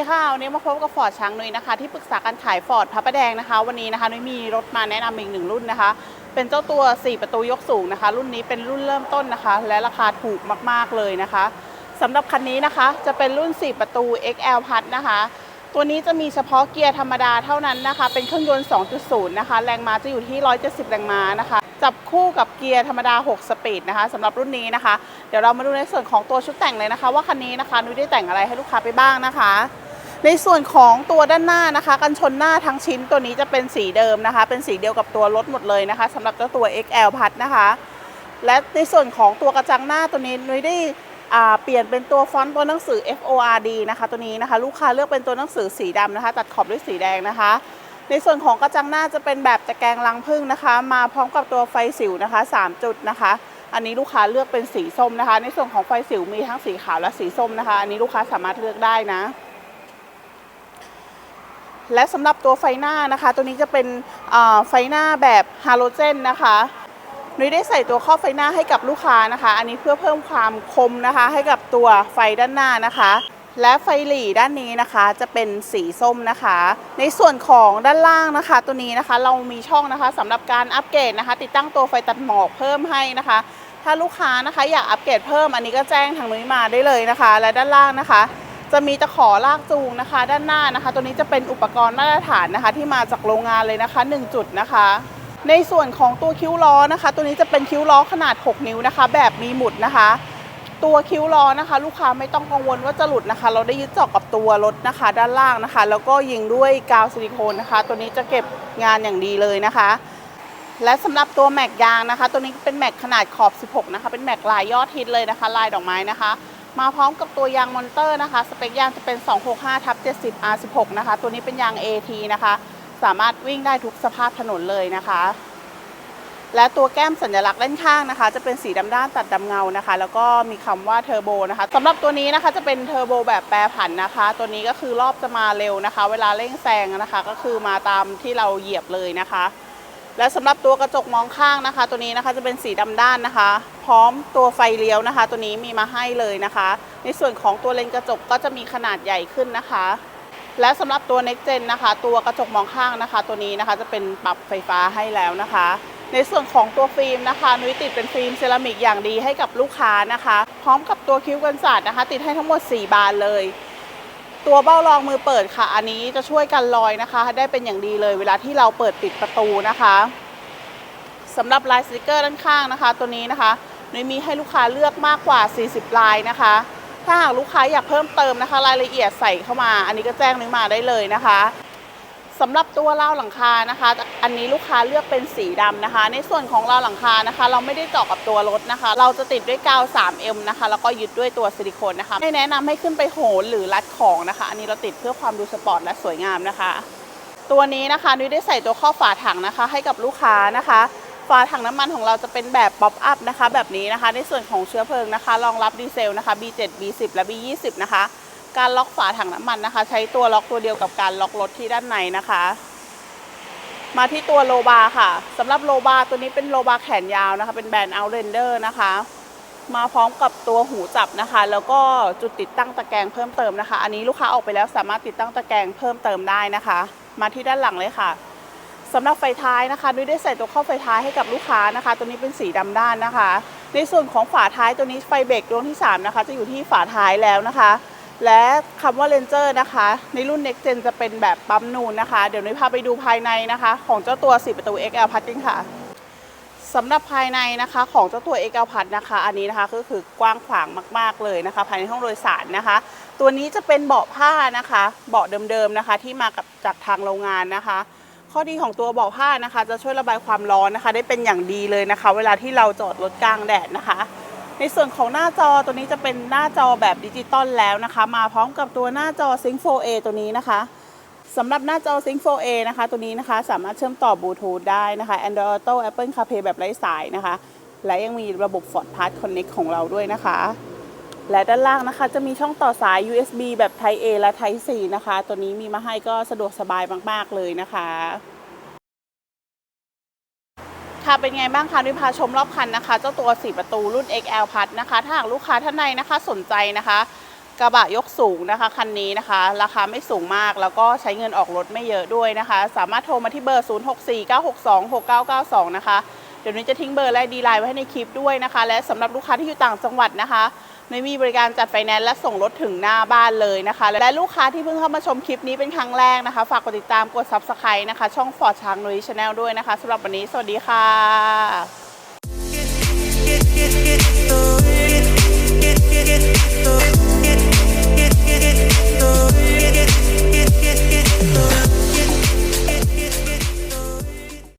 ีค่ะ วันนี้มาพบกับฟอร์ดช้างนุ้ยนะคะ ที่ปรึกษาการขายฟอร์ดพระประแดงนะคะ วันนี้นะคะนุ้ยมีรถมาแนะนำอีกหนึ่งรุ่นนะคะ เป็นเจ้าตัว 4 ประตูยกสูงนะคะ รุ่นนี้เป็นรุ่นเริ่มต้นนะคะ และราคาถูกมากๆเลยนะคะสำหรับคันนี้นะคะ จะเป็นรุ่น 4 ประตู XL พัดนะคะ ตัวนี้จะมีเฉพาะเกียร์ธรรมดาเท่านั้นนะคะ เป็นเครื่องยนต์ 2.0 นะคะ แรงม้าจะอยู่ที่ 170 แรงม้านะคะจับคู่กับเกียร์ธรรมดา 6 สปีดนะคะสำหรับรุ่นนี้นะคะ เดี๋ยวเรามาดูในส่วนของตัวชุดแต่งเลยนะคะ ว่าคันนี้นะคะนุ้ยได้แต่งอะไรให้ลูกค้าไปบ้างนะคะ ในส่วนของตัวด้านหน้านะคะ กันชนหน้าทั้งชิ้นตัวนี้จะเป็นสีเดิมนะคะ เป็นสีเดียวกับตัวรถหมดเลยนะคะสำหรับเจ้าตัว XL พัดนะคะ และในส่วนของตัวกระจังหน้าตัวนี้นุ้ยได้เปลี่ยนเป็นตัวฟอนต์ตัวหนังสือ FORD นะคะ ตัวนี้นะคะ ลูกค้าเลือกเป็นตัวหนังสือสีดำนะคะ ตัดขอบด้วยสีแดงนะคะ ในส่วนของกระจังหน้าจะเป็นแบบตะแกรงรังผึ้งนะคะ มาพร้อมกับตัวไฟสิวนะคะ 3 จุดนะคะ อันนี้ลูกค้าเลือกเป็นสีส้มนะคะ ในส่วนของไฟสิวมีทั้งสีขาวและสีส้มนะคะ อันนี้ลูกค้าสามารถเลือกได้นะ และสำหรับตัวไฟหน้านะคะ ตัวนี้จะเป็นไฟหน้าแบบฮาโลเจนนะคะนุ้ยได้ใส่ตัวครอบไฟหน้าให้กับลูกค้านะคะ อันนี้เพื่อเพิ่มความคมนะคะ ให้กับตัวไฟด้านหน้านะคะ และไฟหลีด้านนี้นะคะจะเป็นสีส้มนะคะ ในส่วนของด้านล่างนะคะ ตัวนี้นะคะเรามีช่องนะคะสำหรับการอัปเกรดนะคะ ติดตั้งตัวไฟตัดหมอกเพิ่มให้นะคะ ถ้าลูกค้านะคะอยากอัปเกรดเพิ่มอันนี้ก็แจ้งทางนุ้ยมาได้เลยนะคะ และด้านล่างนะคะ จะมีตะขอลากจูงนะคะ ด้านหน้านะคะ ตัวนี้จะเป็นอุปกรณ์มาตรฐานนะคะ ที่มาจากโรงงานเลยนะคะ 1 จุดนะคะ ในส่วนของตัวคิ้วล้อนะคะ ตัวนี้จะเป็นคิ้วล้อขนาด 6 นิ้วนะคะ แบบมีหมุดนะคะ ตัวคิ้วล้อนะคะ ลูกค้าไม่ต้องกังวลว่าจะหลุดนะคะ เราได้ยึดเจาะกับตัวรถนะคะ ด้านล่างนะคะ แล้วก็ยิงด้วยกาวซิลิโคนนะคะ ตัวนี้จะเก็บงานอย่างดีเลยนะคะและสำหรับตัวแม็กยางนะคะ ตัวนี้เป็นแม็กขนาดขอบ 16 นะคะ เป็นแม็กลายยอดฮิตเลยนะคะ ลายดอกไม้นะคะ มาพร้อมกับตัวยางมอนเตอร์นะคะ สเปคยางจะเป็น 265ทับ70 R16 นะคะ ตัวนี้เป็นยาง AT นะคะ สามารถวิ่งได้ทุกสภาพถนนเลยนะคะ และตัวแก้มสัญลักษณ์ด้านข้างนะคะ จะเป็นสีดำด้านตัดดำเงานะคะ แล้วก็มีคำว่าเทอร์โบนะคะสำหรับตัวนี้นะคะจะเป็นเทอร์โบแบบแปรผันนะคะ ตัวนี้ก็คือรอบจะมาเร็วนะคะ เวลาเร่งแซงนะคะ ก็คือมาตามที่เราเหยียบเลยนะคะ และสำหรับตัวกระจกมองข้างนะคะ ตัวนี้นะคะจะเป็นสีดำด้านนะคะ พร้อมตัวไฟเลี้ยวนะคะ ตัวนี้มีมาให้เลยนะคะ ในส่วนของตัวเลนส์กระจกก็จะมีขนาดใหญ่ขึ้นนะคะ และสำหรับตัว Next Gen นะคะ ตัวกระจกมองข้างนะคะ ตัวนี้นะคะจะเป็นปรับไฟฟ้าให้แล้วนะคะ ในส่วนของตัวฟิล์มนะคะนุ้ยติดเป็นฟิล์มเซรามิกอย่างดีให้กับลูกค้านะคะ พร้อมกับตัวคิ้วกันศาสตร์นะคะ ติดให้ทั้งหมด 4 บานเลย ตัวเบ้ารองมือเปิดค่ะ อันนี้จะช่วยกันลอยนะคะ ได้เป็นอย่างดีเลย เวลาที่เราเปิดปิดประตูนะคะสำหรับลายสติกเกอร์ด้านข้างนะคะ ตัวนี้นะคะนุ้ยมีให้ลูกค้าเลือกมากกว่า 40 ลายนะคะ ถ้าหากลูกค้าอยากเพิ่มเติมนะคะ รายละเอียดใส่เข้ามา อันนี้ก็แจ้งนุ้ยมาได้เลยนะคะ สำหรับตัวราวหลังคานะคะ อันนี้ลูกค้าเลือกเป็นสีดำนะคะ ในส่วนของราวหลังคานะคะ เราไม่ได้เจาะกับตัวรถนะคะ เราจะติดด้วยกาว 3M นะคะ แล้วก็ยึดด้วยตัวซิลิโคนนะคะ ไม่แนะนำให้ขึ้นไปโหนหรือรัดของนะคะ อันนี้เราติดเพื่อความดูสปอร์ตและสวยงามนะคะ ตัวนี้นะคะนุ้ยได้ใส่ตัวข้อบฝาถังนะคะ ให้กับลูกค้านะคะฝาถังน้ำมันของเราจะเป็นแบบป๊อปอัพนะคะ แบบนี้นะคะ ในส่วนของเชื้อเพลิงนะคะ รองรับดีเซลนะคะ B7 B10 และ B20 นะคะ การล็อกฝาถังน้ำมันนะคะ ใช้ตัวล็อกตัวเดียวกับการล็อกรถที่ด้านในนะคะ มาที่ตัวโลบาร์ค่ะสำหรับโลบาร์ตัวนี้เป็นโลบาร์แขนยาวนะคะ เป็นแบรนด์ Outlander นะคะ มาพร้อมกับตัวหูจับนะคะ แล้วก็จุดติดตั้งตะแกรงเพิ่มเติมนะคะ อันนี้ลูกค้าออกไปแล้วสามารถติดตั้งตะแกรงเพิ่มเติมได้นะคะ มาที่ด้านหลังเลยค่ะสำหรับไฟท้ายนะคะนุ้ยได้ใส่ตัวข้อไฟท้ายให้กับลูกค้านะคะ ตัวนี้เป็นสีดำด้านนะคะ ในส่วนของฝาท้ายตัวนี้ไฟเบรกดวงที่สามนะคะจะอยู่ที่ฝาท้ายแล้วนะคะ และคำว่าเลนเจอร์นะคะ ในรุ่น Next Gen จะเป็นแบบปั๊มนูนนะคะ เดี๋ยวนุ้ยพาไปดูภายในนะคะ ของเจ้าตัว 4 ประตู XL พัดกันค่ะสำหรับภายในนะคะของเจ้าตัว XL พัดนะคะ อันนี้นะคะก็คือกว้างขวางมากๆเลยนะคะ ภายในห้องโดยสารนะคะ ตัวนี้จะเป็นเบาะผ้านะคะ เบาะเดิมๆนะคะ ที่มากับจากทางโรงงานนะคะ ข้อดีของตัวเบาะผ้านะคะ จะช่วยระบายความร้อนนะคะ ได้เป็นอย่างดีเลยนะคะ เวลาที่เราจอดรถกลางแดดนะคะ ในส่วนของหน้าจอตัวนี้จะเป็นหน้าจอแบบดิจิตอลแล้วนะคะ มาพร้อมกับตัวหน้าจอ Sync 4A ตัวนี้นะคะสำหรับหน้าจอ Sync 4A นะคะ ตัวนี้นะคะ สามารถเชื่อมต่อบลูทูธได้นะคะ Android Auto Apple CarPlay แบบไร้สายนะคะ และยังมีระบบ Ford Pass Connect ของเราด้วยนะคะ และด้านล่างนะคะ จะมีช่องต่อสาย USB แบบ Type A และ Type C นะคะ ตัวนี้มีมาให้ก็สะดวกสบายมาก ๆ เลยนะคะ ค่ะเป็นไงบ้างคะนุ้ยพาชมรอบคันนะคะ เจ้าตัว 4 ประตูรุ่น XL พัดนะคะ ถ้าหากลูกค้าท่านใดนะคะสนใจนะคะ กระบะยกสูงนะคะคันนี้นะคะ ราคาไม่สูงมากแล้วก็ใช้เงินออกรถไม่เยอะด้วยนะคะ สามารถโทรมาที่เบอร์ 0649626992 นะคะ เดี๋ยวนี้จะทิ้งเบอร์และดีไลน์ไว้ให้ในคลิปด้วยนะคะ และสำหรับลูกค้าที่อยู่ต่างจังหวัดนะคะ ไม่มีบริการจัดไฟแนนซ์และส่งรถถึงหน้าบ้านเลยนะคะ และลูกค้าที่เพิ่งเข้ามาชมคลิปนี้เป็นครั้งแรกนะคะ ฝากกดติดตามกด Subscribe นะคะ ช่องฟอร์ดช้างนุ้ยชาแนลด้วยนะคะสำหรับวันนี้ สวัสดีค่ะ